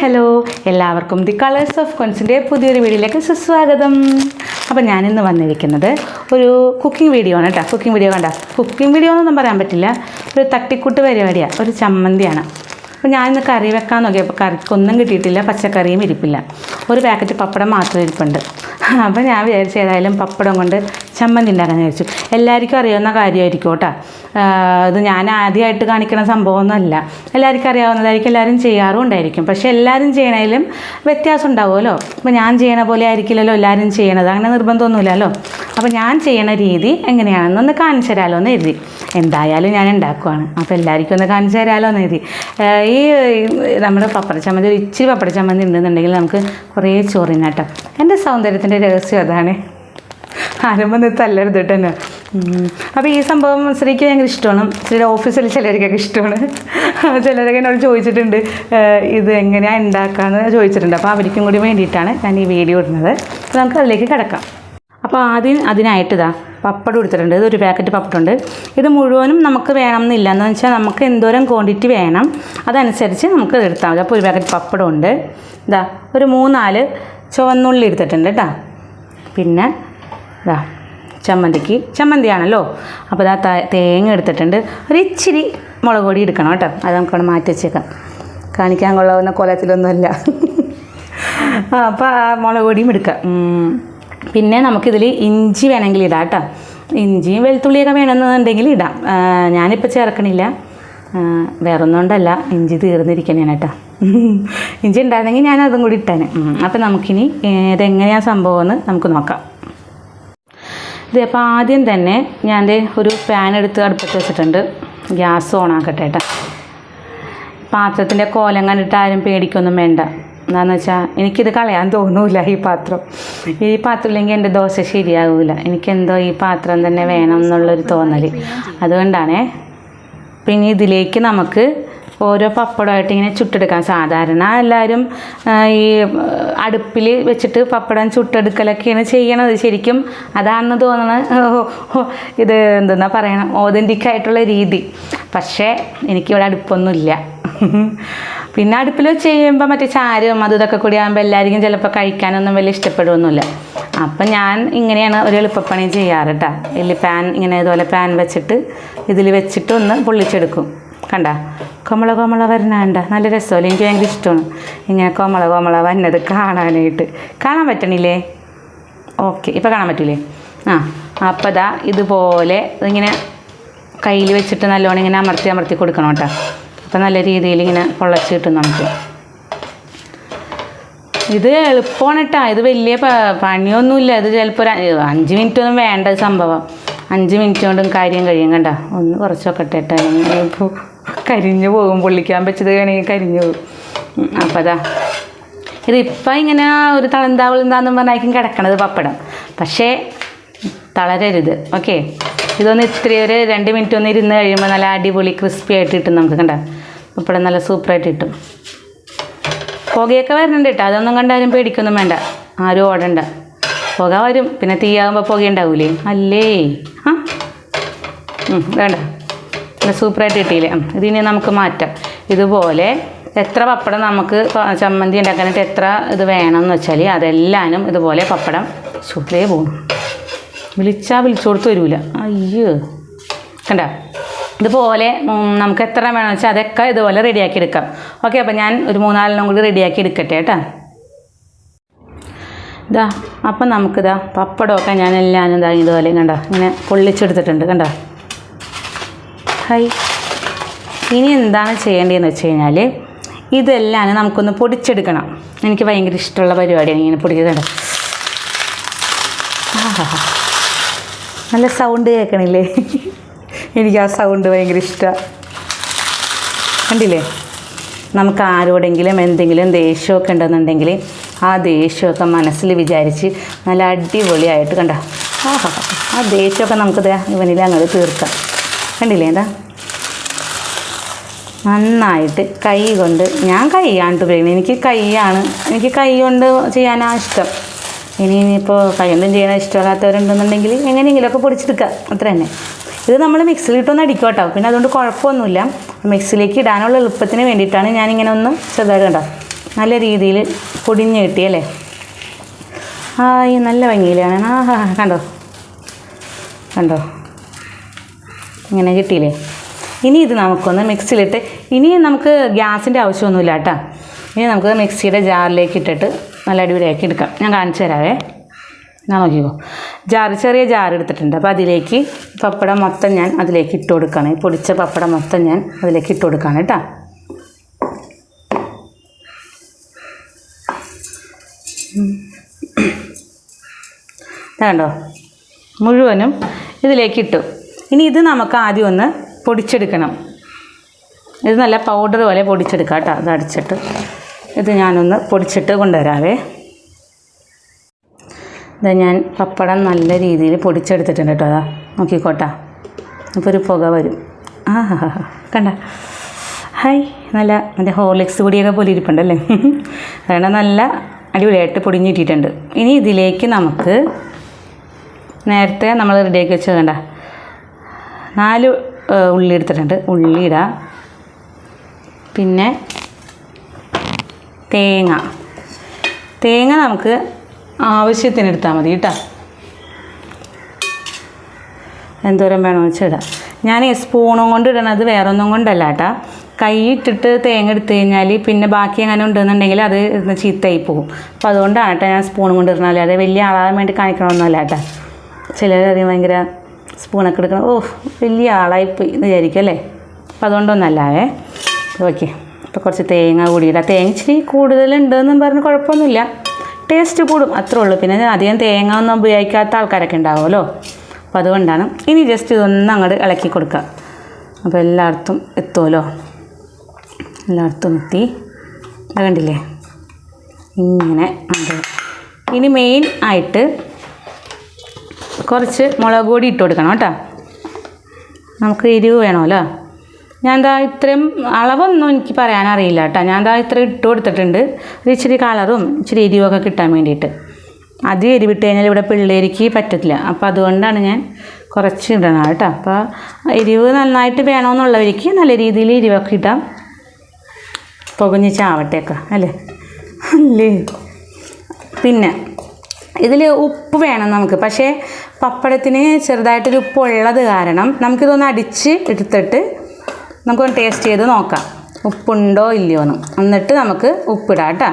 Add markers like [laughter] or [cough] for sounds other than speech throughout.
Hello എല്ലാവർക്കും the colours of കൊൻസിന്റെ പുതിയൊരു വീഡിയോയിലേക്ക് സുസ്വാഗതം. അപ്പോൾ ഞാനിന്ന് വന്നിരിക്കുന്നത് ഒരു കുക്കിംഗ് വീഡിയോ ആണ് കേട്ടോ. കുക്കിംഗ് വീഡിയോ കണ്ട? കുക്കിംഗ് വീഡിയോ ഒന്നും പറയാൻ പറ്റില്ല. ഒരു തട്ടിക്കൂട്ട് പരിപാടിയാണ് ഒരു ചമ്മന്തിയാണ്. അപ്പോൾ ഞാനിന്ന് കറി വെക്കാൻ നോക്കിയപ്പോൾ കറിക്കൊന്നും കിട്ടിയിട്ടില്ല പച്ചക്കറിയും ഇരിപ്പില്ല. ഒരു പാക്കറ്റ് പപ്പടം മാത്രം ഇരിപ്പുണ്ട്. അപ്പോൾ ഞാൻ വിചാരിച്ച ഏതായാലും പപ്പടം കൊണ്ട് ചമ്മന്തി ഉണ്ടാക്കാൻ വിചാരിച്ചു. എല്ലാവർക്കും അറിയാവുന്ന കാര്യമായിരിക്കും കേട്ടോ. ഇത് ഞാൻ ആദ്യമായിട്ട് കാണിക്കുന്ന സംഭവമൊന്നുമല്ല. എല്ലാവർക്കും അറിയാവുന്നതായിരിക്കും എല്ലാവരും ചെയ്യാറും ഉണ്ടായിരിക്കും. പക്ഷേ എല്ലാവരും ചെയ്യണതിലും വ്യത്യാസം ഉണ്ടാവുമല്ലോ. അപ്പോൾ ഞാൻ ചെയ്യണ പോലെ ആയിരിക്കില്ലല്ലോ എല്ലാവരും ചെയ്യണത്. അങ്ങനെ നിർബന്ധമൊന്നുമില്ലല്ലോ. അപ്പോൾ ഞാൻ ചെയ്യണ രീതി എങ്ങനെയാണെന്ന് ഒന്ന് കാണിച്ചു തരാമല്ലോ എന്ന് എഴുതി എന്തായാലും ഞാൻ ഉണ്ടാക്കുവാണ്. അപ്പോൾ എല്ലാവർക്കും ഒന്ന് കാണിച്ചു തരാമല്ലോ എന്ന് എഴുതി ഈ നമ്മുടെ പപ്പട ചമ്മന്തി ഒരു ഇച്ചിരി പപ്പട ചമ്മന്തി ഉണ്ടെന്നുണ്ടെങ്കിൽ നമുക്ക് കുറേ ചോറിനാട്ടോ എന്റെ സൗന്ദര്യത്തിന്റെ രഹസ്യം അതാണ്. ആരംഭം തല്ലരുത് കേട്ടോ അപ്പോൾ ഈ സംഭവം ശ്രീക്ക് ഭയങ്കര ഇഷ്ടമാണ്. ശ്രീയുടെ ഓഫീസിൽ ചിലർക്കൊക്കെ ഇഷ്ടമാണ്. ചിലരൊക്കെ എന്നോട് ചോദിച്ചിട്ടുണ്ട് ഇത് എങ്ങനെയാണ് ഉണ്ടാക്കാമെന്ന് ചോദിച്ചിട്ടുണ്ട്. അപ്പോൾ അവർക്കും കൂടി വേണ്ടിയിട്ടാണ് ഞാൻ ഈ വീഡിയോ ഇടുന്നത്. നമുക്ക് അതിലേക്ക് കിടക്കാം. അപ്പോൾ ആദ്യം അതിനായിട്ട് ഇതാ പപ്പടം എടുത്തിട്ടുണ്ട്. ഇതൊരു പാക്കറ്റ് പപ്പടമുണ്ട്. ഇത് മുഴുവനും നമുക്ക് വേണം എന്നില്ല. എന്ന് വെച്ചാൽ നമുക്ക് എന്തോരം ക്വാണ്ടിറ്റി വേണം അതനുസരിച്ച് നമുക്ക് ഇത് എടുത്താൽ മതി. അപ്പോൾ ഒരു പാക്കറ്റ് പപ്പടമുണ്ട്. ഇതാ ഒരു മൂന്നാൽ ചുവന്നുള്ളി എടുത്തിട്ടുണ്ട് കേട്ടോ. പിന്നെ ഇതാ ചമ്മന്തിക്ക്. ചമ്മന്തിയാണല്ലോ. അപ്പോൾ ഇതാ തേങ്ങ എടുത്തിട്ടുണ്ട്. ഒരു ഇച്ചിരി മുളക് പൊടി എടുക്കണം കേട്ടോ. അത് നമുക്കവിടെ മാറ്റി വെച്ചേക്കാം. കാണിക്കാൻ കൊള്ളാവുന്ന കൊലത്തിലൊന്നുമല്ല. അപ്പോൾ ആ മുളക് പൊടിയും എടുക്കാം. പിന്നെ നമുക്കിതിൽ ഇഞ്ചി വേണമെങ്കിൽ ഇടാം കേട്ടോ. ഇഞ്ചിയും വെളുത്തുള്ളിയൊക്കെ വേണമെന്നുണ്ടെങ്കിൽ ഇടാം. ഞാനിപ്പോൾ ചേർക്കണില്ല. വേറൊന്നുകൊണ്ടല്ല വേറൊന്നും കൊണ്ടല്ല. ഇഞ്ചി തീർന്നിരിക്കണേണ് കേട്ടോ. ഇഞ്ചി ഉണ്ടായിരുന്നെങ്കിൽ ഞാൻ അതും കൂടി ഇട്ടേനെ. അപ്പോൾ നമുക്കിനി ഇതെങ്ങനെയാണ് സംഭവം എന്ന് നമുക്ക് നോക്കാം. ഇത് അപ്പോൾ ആദ്യം തന്നെ ഞാൻ ഒരു പാൻ എടുത്ത് അടുപ്പത്ത് വെച്ചിട്ടുണ്ട്. ഗ്യാസ് ഓൺ ആക്കട്ടെ കേട്ടോ പാത്രത്തിന്റെ കോലം കണ്ടിട്ട് ആരും പേടിക്കൊന്നും വേണ്ട. എന്താണെന്ന് വെച്ചാൽ എനിക്കിത് കളയാൻ തോന്നൂല ഈ പാത്രം. ഈ പാത്രം ഇല്ലെങ്കിൽ എന്റെ ദോശ ശരിയാകില്ല എനിക്കെന്തോ ഈ പാത്രം തന്നെ വേണം എന്നുള്ളൊരു തോന്നൽ അതുകൊണ്ടാണ് പിന്നെ ഇതിലേക്ക് നമുക്ക് ഓരോ പപ്പടമായിട്ട് ഇങ്ങനെ ചുട്ടെടുക്കാം സാധാരണ എല്ലാവരും ഈ അടുപ്പിൽ വെച്ചിട്ട് പപ്പടം ചുട്ടെടുക്കലൊക്കെയാണ് ചെയ്യണത് ശരിക്കും. അതാണെന്ന് ഓ, ഇത് എന്തെന്നാ പറയണം ഓതന്റിക് ആയിട്ടുള്ള രീതി. പക്ഷേ എനിക്കിവിടെ അടുപ്പൊന്നുമില്ല. പിന്നെ അടുപ്പിൽ ചെയ്യുമ്പോൾ മറ്റേ ചാരും അതും ഇതൊക്കെ കൂടി ആകുമ്പോൾ എല്ലാവർക്കും ചിലപ്പോൾ കഴിക്കാനൊന്നും വലിയ ഇഷ്ടപ്പെടുമൊന്നുമില്ല അപ്പം ഞാൻ ഇങ്ങനെയാണ് ഒരു എളുപ്പപ്പണി ചെയ്യാറ് കേട്ടോ ഇതിൽ പാൻ ഇങ്ങനെ ഇതുപോലെ പാൻ വെച്ചിട്ട് ഇതിൽ വെച്ചിട്ട് ഒന്ന് പൊള്ളിച്ചെടുക്കും. കണ്ട? കൊമള കൊമള വരണണ്ട നല്ല രസമല്ലേ? എനിക്ക് ഭയങ്കര ഇഷ്ടമാണ്. ഇങ്ങനെ കൊമള കൊമള വരുന്നത് കാണാനായിട്ട്. കാണാൻ പറ്റണില്ലേ? ഓക്കെ ഇപ്പം കാണാൻ പറ്റില്ലേ ആ അപ്പോൾ ദാ ഇതുപോലെ ഇങ്ങനെ കയ്യിൽ വെച്ചിട്ട് നല്ലോണം ഇങ്ങനെ അമർത്തി അമർത്തി കൊടുക്കണം കേട്ടോ. അപ്പം നല്ല രീതിയിൽ ഇങ്ങനെ പൊള്ളച്ച് കിട്ടും നമുക്ക്. ഇത് എളുപ്പമാണ് കേട്ടോ. ഇത് വലിയ പണിയൊന്നുമില്ല. ഇത് ചിലപ്പോൾ ഒരു അഞ്ച് മിനിറ്റ് ഒന്നും വേണ്ട സംഭവം. അഞ്ച് മിനിറ്റ് കൊണ്ടും കാര്യം കഴിയും കണ്ട. ഒന്ന് കുറച്ച് വെക്കട്ടെ കേട്ടോ. കരിഞ്ഞു പോകും. പൊള്ളിക്കാൻ വെച്ചത് വേണമെങ്കിൽ കരിഞ്ഞു പോകും. അപ്പം അതാ. ഇതിപ്പോൾ ഇങ്ങനെ ഒരു തളന്താവളന്താന്നും പറഞ്ഞായിരിക്കും കിടക്കണത് പപ്പടം. പക്ഷേ തളരരുത്. ഓക്കെ? ഇതൊന്ന് ഇത്തിരി ഒരു രണ്ട് മിനിറ്റ് ഒന്ന് ഇരുന്ന് കഴിയുമ്പോൾ നല്ല അടിപൊളി ക്രിസ്പി ആയിട്ട് കിട്ടും നമുക്ക് കണ്ട. പപ്പടം നല്ല സൂപ്പറായിട്ട് കിട്ടും. പുകയൊക്കെ വരുന്നുണ്ട് കേട്ടോ അതൊന്നും കണ്ടാലും പേടിക്കൊന്നും വേണ്ട. ആരും ഓടണ്ട. പുക വരും. പിന്നെ തീയാകുമ്പോൾ പുക ഉണ്ടാവൂലേ? അല്ലേ? ആ? വേണ്ട. സൂപ്പറായിട്ട് കിട്ടിയില്ലേ? ഇതിനെ നമുക്ക് മാറ്റാം. ഇതുപോലെ എത്ര പപ്പടം നമുക്ക് ചമ്മന്തി ഉണ്ടാക്കാനായിട്ട് എത്ര ഇത് വേണമെന്ന് വെച്ചാൽ അതെല്ലാനും ഇതുപോലെ പപ്പടം സൂപ്പറേ പോകും. വിളിച്ചാൽ വിളിച്ചു കൊടുത്ത് വരില്ല അയ്യോ. കണ്ട? ഇതുപോലെ നമുക്ക് എത്ര വേണമെന്ന് വെച്ചാൽ അതൊക്കെ ഇതുപോലെ റെഡിയാക്കി എടുക്കാം. ഓക്കെ അപ്പോൾ ഞാൻ ഒരു മൂന്നാലെണ്ണം കൂടി റെഡിയാക്കി എടുക്കട്ടെ കേട്ടോ. ഇതാ അപ്പം നമുക്കിതാ പപ്പടമൊക്കെ ഞാൻ എല്ലാവരും ഇതാ ഇതുപോലെ കണ്ട ഇങ്ങനെ പൊള്ളിച്ചെടുത്തിട്ടുണ്ട് കണ്ട. ഹൈ ഇനി എന്താണ് ചെയ്യേണ്ടതെന്ന് വെച്ച് കഴിഞ്ഞാൽ ഇതെല്ലാം നമുക്കൊന്ന് പൊടിച്ചെടുക്കണം. എനിക്ക് ഭയങ്കര ഇഷ്ടമുള്ള പരിപാടിയാണ് ഇങ്ങനെ ആഹാ. നല്ല സൗണ്ട് കേൾക്കണില്ലേ? എനിക്ക് ആ സൗണ്ട് ഭയങ്കര ഇഷ്ടമാണ് കണ്ടില്ലേ? നമുക്ക് ആരോടെങ്കിലും എന്തെങ്കിലും ദേഷ്യമൊക്കെ ഉണ്ടെന്നുണ്ടെങ്കിൽ ആ ദേഷ്യമൊക്കെ മനസ്സിൽ വിചാരിച്ച് നല്ല അടിപൊളിയായിട്ട് കണ്ട. ആ ദേഷ്യമൊക്കെ നമുക്ക് ഇവനിൽ അങ്ങോട്ട് തീർക്കാം. കണ്ടില്ലേ എന്താ? നന്നായിട്ട് കൈ കൊണ്ട് ഞാൻ കൈയാണ് ഉപയോഗിക്കുന്നത് എനിക്ക് കൈയാണ്. എനിക്ക് കൈ കൊണ്ട് ചെയ്യാനാണ് ഇഷ്ടം. ഇനി ഇനിയിപ്പോൾ കൈ കൊണ്ടും ചെയ്യാൻ ഇഷ്ടമല്ലാത്തവരുണ്ടെന്നുണ്ടെങ്കിൽ എങ്ങനെയെങ്കിലുമൊക്കെ പൊടിച്ചെടുക്കുക. അത്ര തന്നെ. ഇത് നമ്മൾ മിക്സിലിട്ടൊന്ന് അടിക്കും കേട്ടോ. പിന്നെ അതുകൊണ്ട് കുഴപ്പമൊന്നുമില്ല. മിക്സിലേക്ക് ഇടാനുള്ള എളുപ്പത്തിന് വേണ്ടിയിട്ടാണ് ഞാനിങ്ങനെ ഒന്ന് ചെറുതായിട്ട് കണ്ടോ? നല്ല രീതിയിൽ പൊടിഞ്ഞ് കിട്ടിയല്ലേ? ആ ഈ നല്ല ഭംഗിയിലാണ്. ആ കണ്ടോ? കണ്ടോ? ഇങ്ങനെ കിട്ടിയില്ലേ? ഇനി ഇത് നമുക്കൊന്ന് മിക്സിയിലിട്ട് ഇനി നമുക്ക് ഗ്യാസിന്റെ ആവശ്യമൊന്നുമില്ല കേട്ടോ. ഇനി നമുക്ക് മിക്സിയുടെ ജാറിലേക്ക് ഇട്ടിട്ട് നല്ല അടിപൊളിയാക്കി എടുക്കാം. ഞാൻ കാണിച്ചു തരാവേ. ഞാൻ നോക്കിക്കോ. ജാർ ചെറിയ ജാർ എടുത്തിട്ടുണ്ട്. അപ്പോൾ അതിലേക്ക് പപ്പടം മൊത്തം ഞാൻ അതിലേക്ക് ഇട്ട് കൊടുക്കുകയാണ്. പൊടിച്ച പപ്പടം മൊത്തം ഞാൻ അതിലേക്ക് ഇട്ട് കൊടുക്കുകയാണ് കേട്ടോ. കണ്ടോ? മുഴുവനും ഇതിലേക്ക് ഇട്ടു. ഇനി ഇത് നമുക്ക് ആദ്യം ഒന്ന് പൊടിച്ചെടുക്കണം. ഇത് നല്ല പൗഡർ പോലെ പൊടിച്ചെടുക്കാം കേട്ടോ അത് അടിച്ചിട്ട്. ഇത് ഞാനൊന്ന് പൊടിച്ചിട്ട് കൊണ്ടുവരാവേ. ഇത് ഞാൻ പപ്പടം നല്ല രീതിയിൽ പൊടിച്ചെടുത്തിട്ടുണ്ട് കേട്ടോ അതാ. നോക്കിക്കോട്ടാ. അപ്പോൾ ഒരു പുക വരും. ആ ഹാ ഹാ കണ്ട. ഹായ് നല്ല മറ്റേ ഹോർലിക്സ് പൊടിയൊക്കെ പോലെ ഇരിപ്പുണ്ടല്ലേ അതുകൊണ്ട് നല്ല അടിപൊളിയായിട്ട് പൊടിഞ്ഞിട്ടിട്ടുണ്ട്. ഇനി ഇതിലേക്ക് നമുക്ക് നേരത്തെ നമ്മൾ റെഡിയാക്കി വെച്ചത് കണ്ട നാല് ഉള്ളി എടുത്തിട്ടുണ്ട്. ഉള്ളി ഇടാം. പിന്നെ തേങ്ങ. തേങ്ങ നമുക്ക് ആവശ്യത്തിന് എടുത്താൽ മതി കേട്ടോ. എന്തോരം വേണമെന്ന് വെച്ചാൽ ഇടാം. ഞാൻ സ്പൂണും കൊണ്ട് ഇടണത് വേറെ ഒന്നും കൊണ്ടല്ല കേട്ടാ. കൈ ഇട്ടിട്ട് തേങ്ങ എടുത്തു കഴിഞ്ഞാൽ പിന്നെ ബാക്കി എങ്ങനെ ഉണ്ടെന്നുണ്ടെങ്കിൽ അത് ചീത്തയായി പോകും. അപ്പോൾ അതുകൊണ്ടാണ് കേട്ടോ ഞാൻ സ്പൂണും കൊണ്ട് ഇടണല്ലേ അല്ലാതെ വലിയ ആളാകാൻ വേണ്ടി കാണിക്കണമെന്നല്ല കേട്ടോ. ചിലരറിയാം ഭയങ്കര സ്പൂണൊക്കെ എടുക്കണം. ഓ വലിയ ആളായിപ്പോയി എന്ന് വിചാരിക്കും അല്ലേ? അപ്പോൾ അതുകൊണ്ടൊന്നല്ലാവേ. ഓക്കെ. അപ്പോൾ കുറച്ച് തേങ്ങ കൂടി ഇടാം തേങ്ങ ഇച്ചിരി കൂടുതലുണ്ടെന്നും പറഞ്ഞ് കുഴപ്പമൊന്നുമില്ല. ടേസ്റ്റ് കൂടും അത്രേ ഉള്ളൂ. പിന്നെ അധികം തേങ്ങ ഒന്നും ഉപയോഗിക്കാത്ത ആൾക്കാരൊക്കെ ഉണ്ടാവുമല്ലോ. അപ്പോൾ അതുകൊണ്ടാണ് ഇനി ജസ്റ്റ് ഇതൊന്ന് അങ്ങോട്ട് ഇളക്കി കൊടുക്കുക. അപ്പോൾ എല്ലായിടത്തും എത്തുമല്ലോ. എല്ലായിടത്തും എത്തി. കണ്ടില്ലേ? ഇങ്ങനെ ഇനി മെയിൻ ആയിട്ട് കുറച്ച് മുളക് പൊടി ഇട്ട് കൊടുക്കണം കേട്ടോ. നമുക്ക് എരിവ് വേണമല്ലോ. ഞാൻ ദാ ഇത്രയും അളവൊന്നും എനിക്ക് പറയാനറിയില്ല കേട്ടോ. ഞാൻ ദാ ഇത്ര ഇട്ട് കൊടുത്തിട്ടുണ്ട്. ഒരു ഇച്ചിരി കളറും ഇച്ചിരി എരിവൊക്കെ കിട്ടാൻ വേണ്ടിയിട്ട്. അധികം എരിവിട്ട് കഴിഞ്ഞാൽ ഇവിടെ പിള്ളേർക്ക് പറ്റത്തില്ല. അപ്പോൾ അതുകൊണ്ടാണ് ഞാൻ കുറച്ച് ഇടണം കേട്ടോ. അപ്പോൾ എരിവ് നന്നായിട്ട് വേണമെന്നുള്ളവർക്ക് നല്ല രീതിയിൽ എരിവൊക്കെ ഇട്ടാം പുകഞ്ഞ് ചാവട്ടേക്കെ അല്ലേ? അല്ലേ? പിന്നെ ഇതിൽ ഉപ്പ് വേണം നമുക്ക്. പക്ഷേ പപ്പടത്തിന് ചെറുതായിട്ടൊരു ഉപ്പ് ഉള്ളത് കാരണം നമുക്കിതൊന്ന് അടിച്ച് എടുത്തിട്ട് നമുക്കൊന്ന് ടേസ്റ്റ് ചെയ്ത് നോക്കാം. ഉപ്പുണ്ടോ ഇല്ലയോ എന്ന്. എന്നിട്ട് നമുക്ക് ഉപ്പിടാം കേട്ടോ.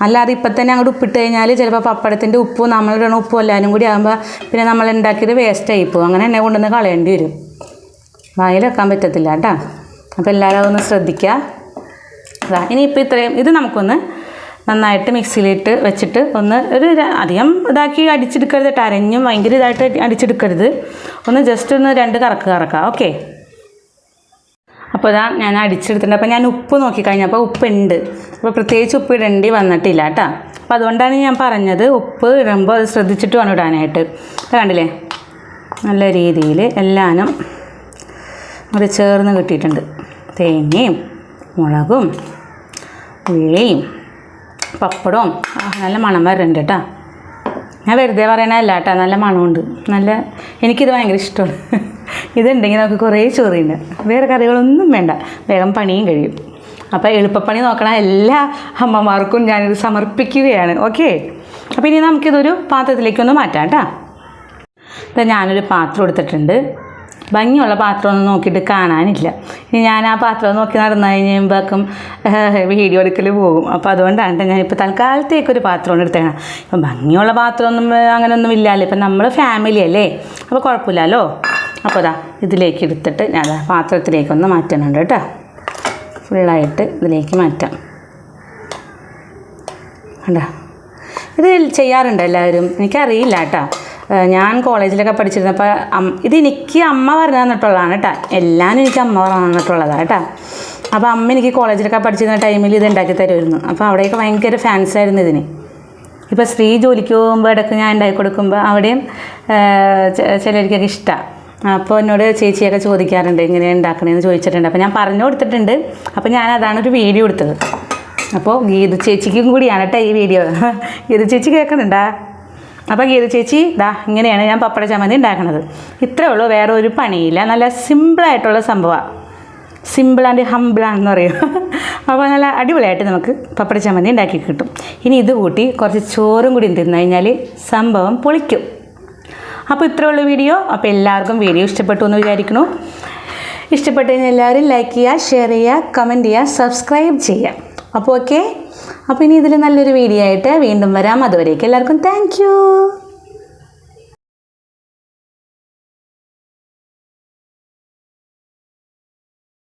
അല്ലാതെ ഇപ്പം തന്നെ അങ്ങോട്ട് ഉപ്പിട്ട് കഴിഞ്ഞാൽ ചിലപ്പോൾ പപ്പടത്തിന്റെ ഉപ്പ് നമ്മളിടണ ഉപ്പും എല്ലാവരും കൂടി ആകുമ്പോൾ പിന്നെ നമ്മൾ ഉണ്ടാക്കിയത് വേസ്റ്റ് ആയി പോകും. അങ്ങനെ എന്നെ കൊണ്ടുവന്ന് കളയേണ്ടി വരും. വായിൽ വെക്കാൻ പറ്റത്തില്ല കേട്ടോ. അപ്പോൾ എല്ലാവരും അതൊന്ന് ശ്രദ്ധിക്കുക ഇനിയിപ്പോൾ ഇത്രയും. ഇത് നമുക്കൊന്ന് നന്നായിട്ട് മിക്സിയിലിട്ട് വെച്ചിട്ട് ഒന്ന് ഒരു അധികം ഇതാക്കി അടിച്ചെടുക്കരുത് കേട്ടോ അരഞ്ഞും ഭയങ്കര ഇതായിട്ട് അടിച്ചെടുക്കരുത്. ഒന്ന് ജസ്റ്റ് ഒന്ന് രണ്ട് കറക്ക് കറക്കാം. ഓക്കെ അപ്പോൾ ഇതാ ഞാൻ അടിച്ചെടുത്തിട്ടുണ്ട്. അപ്പോൾ ഞാൻ ഉപ്പ് നോക്കിക്കഴിഞ്ഞപ്പോൾ ഉപ്പുണ്ട്. അപ്പോൾ പ്രത്യേകിച്ച് ഉപ്പ് ഇടേണ്ടി വന്നിട്ടില്ല കേട്ടോ അപ്പോൾ അതുകൊണ്ടാണ് ഞാൻ പറഞ്ഞത് ഉപ്പ് ഇടുമ്പോൾ അത് ശ്രദ്ധിച്ചിട്ട് വേണം ഇടാനായിട്ട്. കണ്ടില്ലേ? നല്ല രീതിയിൽ എല്ലാനും അത് ചേർന്ന് കിട്ടിയിട്ടുണ്ട്. തേങ്ങയും മുളകും ഉള്ളിയും. പപ്പടവും. നല്ല മണം വരുന്നുണ്ട് കേട്ടോ ഞാൻ വെറുതെ പറയണല്ല കേട്ടോ നല്ല മണമുണ്ട്. നല്ല എനിക്കിത് ഭയങ്കര ഇഷ്ടമാണ്. [laughs] ഇതുണ്ടെങ്കിൽ നമുക്ക് കുറേ ചോറിയുണ്ട് വേറെ കറികളൊന്നും വേണ്ട. വേഗം പണിയും കഴിയും. അപ്പോൾ എളുപ്പപ്പണി നോക്കണ എല്ലാ അമ്മമാർക്കും ഞാനിത് സമർപ്പിക്കുകയാണ്. ഓക്കെ? അപ്പോൾ ഇനി നമുക്കിതൊരു പാത്രത്തിലേക്കൊന്ന് മാറ്റാം കേട്ടോ ഞാനൊരു പാത്രം എടുത്തിട്ടുണ്ട്. ഭംഗിയുള്ള പാത്രമൊന്നും നോക്കിയിട്ട് കാണാനില്ല. ഇനി ഞാൻ ആ പാത്രം നോക്കി നടന്നു കഴിയുമ്പോഴേക്കും വീഡിയോ എടുക്കൽ പോകും. അപ്പോൾ അതുകൊണ്ടാണ് ഞാൻ ഇപ്പോൾ തൽക്കാലത്തേക്ക് ഒരു പാത്രമാണ് എടുത്തേക്കണം. ഇപ്പം ഭംഗിയുള്ള പാത്രമൊന്നും അങ്ങനെയൊന്നും ഇല്ലല്ലോ? ഇപ്പം നമ്മൾ ഫാമിലി അല്ലേ? അപ്പോൾ കുഴപ്പമില്ലല്ലോ? അപ്പോൾ അതാ ഇതിലേക്ക് എടുത്തിട്ട് ഞാൻ പാത്രത്തിലേക്കൊന്ന് മാറ്റുന്നുണ്ട് കേട്ടോ ഫുള്ളായിട്ട് ഇതിലേക്ക് മാറ്റാം. കണ്ടോ? ഇത് ചെയ്യാറുണ്ട് എല്ലാവരും? എനിക്കറിയില്ല കേട്ടോ ഞാൻ കോളേജിലൊക്കെ പഠിച്ചിരുന്നപ്പോൾ ഇത് എനിക്ക് അമ്മ പറഞ്ഞു തന്നിട്ടുള്ളതാണ് കേട്ടോ. എല്ലാം എനിക്ക് അമ്മ പറഞ്ഞു തന്നിട്ടുള്ളതാണ് കേട്ടോ. അപ്പോൾ അമ്മ എനിക്ക് കോളേജിലൊക്കെ പഠിച്ചിരുന്ന ടൈമിൽ ഇത് ഉണ്ടാക്കി തരുമായിരുന്നു. അപ്പോൾ അവിടെയൊക്കെ ഭയങ്കര ഫാൻസ് ആയിരുന്നു ഇതിന്. ഇപ്പോൾ സ്ത്രീ ജോലിക്ക് പോകുമ്പോൾ ഇടയ്ക്ക് ഞാൻ ഉണ്ടാക്കി കൊടുക്കുമ്പോൾ അവിടെയും ചിലർക്കൊക്കെ ഇഷ്ടമാണ് അപ്പോൾ എന്നോട് ചേച്ചിയൊക്കെ ചോദിക്കാറുണ്ട് എങ്ങനെയാണ് ഉണ്ടാക്കണമെന്ന് ചോദിച്ചിട്ടുണ്ട്. അപ്പോൾ ഞാൻ പറഞ്ഞു കൊടുത്തിട്ടുണ്ട്. അപ്പോൾ ഞാൻ അതാണ് ഒരു വീഡിയോ എടുത്തത്. അപ്പോൾ ഗീതു ചേച്ചിക്കും കൂടിയാണ് കേട്ടോ ഈ വീഡിയോ. ഗീതു ചേച്ചി കേൾക്കുന്നുണ്ടാ? അപ്പോൾ ഗീത ചേച്ചി ദാ ഇങ്ങനെയാണ് ഞാൻ പപ്പട ചമ്മന്തി ഉണ്ടാക്കുന്നത് ഇത്രേ ഉള്ളൂ വേറെ ഒരു പണിയില്ല. നല്ല സിമ്പിളായിട്ടുള്ള സംഭവമാണ് സിമ്പിൾ ആൻഡ് ഹമ്പിളാണെന്ന് പറയും. [laughs] അപ്പോൾ നല്ല അടിപൊളിയായിട്ട് നമുക്ക് പപ്പട ചമ്മന്തി ഉണ്ടാക്കി കിട്ടും. ഇനി ഇത് കൂട്ടി കുറച്ച് ചോറും കൂടി തിന്നു കഴിഞ്ഞാൽ സംഭവം പൊളിക്കും. അപ്പോൾ ഇത്രയേ ഉള്ളൂ വീഡിയോ. അപ്പോൾ എല്ലാവർക്കും വീഡിയോ ഇഷ്ടപ്പെട്ടു എന്ന് വിചാരിക്കുന്നു. ഇഷ്ടപ്പെട്ടു കഴിഞ്ഞാൽ എല്ലാവരും ലൈക്ക് ചെയ്യുക ഷെയർ ചെയ്യുക കമന്റ് ചെയ്യുക സബ്സ്ക്രൈബ് ചെയ്യുക. അപ്പോൾ ഓക്കെ അപ്പോൾ ഇനി ഇതിൽ നല്ലൊരു വീഡിയോ ആയിട്ട് വീണ്ടും വരാം. അതുവരേക്കും എല്ലാവർക്കും താങ്ക്